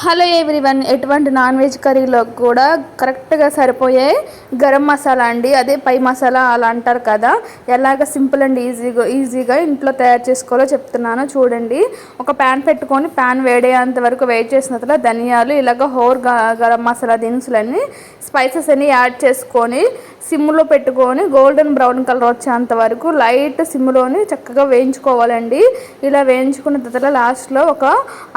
Hello everyone ఎటువంటి non veg కర్రీలో కూడా కరెక్ట్గా సరిపోయే గరం మసాలా అండి. అదే పై మసాలా అలా అంటారు కదా. ఎలాగ సింపుల్ అండ్ ఈజీగా ఈజీగా ఇంట్లో తయారు చేసుకోవాలో చెప్తున్నాను. చూడండి ఒక ప్యాన్ పెట్టుకొని ప్యాన్ వేడేంత వరకు వేడి చేసిన తర్వాత ధనియాలు ఇలాగ హోర్ గరం మసాలా దినుసులన్నీ స్పైసెస్ అన్ని యాడ్ చేసుకొని సిమ్లో పెట్టుకొని గోల్డెన్ బ్రౌన్ కలర్ వచ్చేంత వరకు లైట్ సిమ్లోని చక్కగా వేయించుకోవాలండి. ఇలా వేయించుకున్న తర్వాత లాస్ట్లో ఒక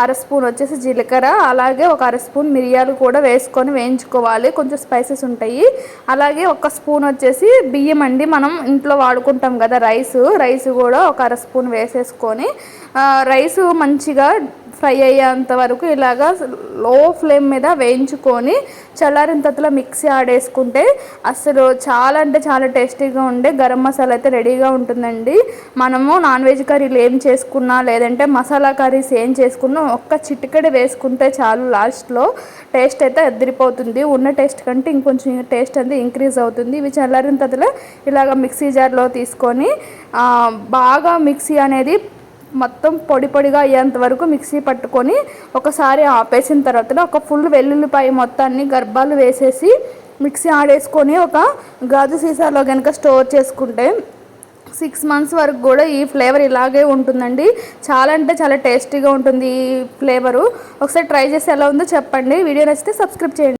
అర స్పూన్ వచ్చేసి జీలకర్ర అలాగే ఒక అర స్పూన్ మిరియాలు కూడా వేసుకొని వేయించుకోవాలి. కొంచెం స్పైసెస్ ఉంటాయి. అలాగే ఒక స్పూన్ వచ్చేసి బియ్యం అండి. మనం ఇంట్లో వాడుకుంటాం కదా రైస్. రైస్ కూడా ఒక అర స్పూన్ వేసేసుకొని రైస్ మంచిగా ఫ్రై అయ్యేంత వరకు ఇలాగా లో ఫ్లేమ్ మీద వేయించుకొని చల్లారిన తర్వాత మిక్సీ ఆడేసుకుంటే అసలు చాలా అంటే చాలా టేస్టీగా ఉండే గరం మసాలా అయితే రెడీగా ఉంటుందండి. మనము నాన్ వెజ్ కర్రీలు ఏం చేసుకున్నా లేదంటే మసాలా కర్రీస్ ఏం చేసుకున్నా ఒక్క చిటికెడ వేసుకుంటే చాలు లాస్ట్లో టేస్ట్ అయితే ఎదిరిపోతుంది. ఉన్న టేస్ట్ కంటే ఇంకొంచెం టేస్ట్ అనేది ఇంక్రీజ్ అవుతుంది. ఇవి చల్లారిన తదిలో ఇలాగ మిక్సీ జార్లో తీసుకొని బాగా మిక్సీ అనేది మొత్తం పొడి పొడిగా అయ్యేంత వరకు మిక్సీ పట్టుకొని ఒకసారి ఆపేసిన తర్వాత ఒక ఫుల్ వెల్లుల్లిపాయ మొత్తాన్ని గర్భాలు వేసేసి మిక్సీ ఆడేసుకొని ఒక గాజు సీసాలో కనుక స్టోర్ చేసుకుంటే సిక్స్ మంత్స్ వరకు కూడా ఈ ఫ్లేవర్ ఇలాగే ఉంటుందండి. చాలా అంటే చాలా టేస్టీగా ఉంటుంది ఈ ఫ్లేవరు. ఒకసారి ట్రై చేసి ఎలా ఉందో చెప్పండి. వీడియో నచ్చితే సబ్స్క్రైబ్ చేయండి.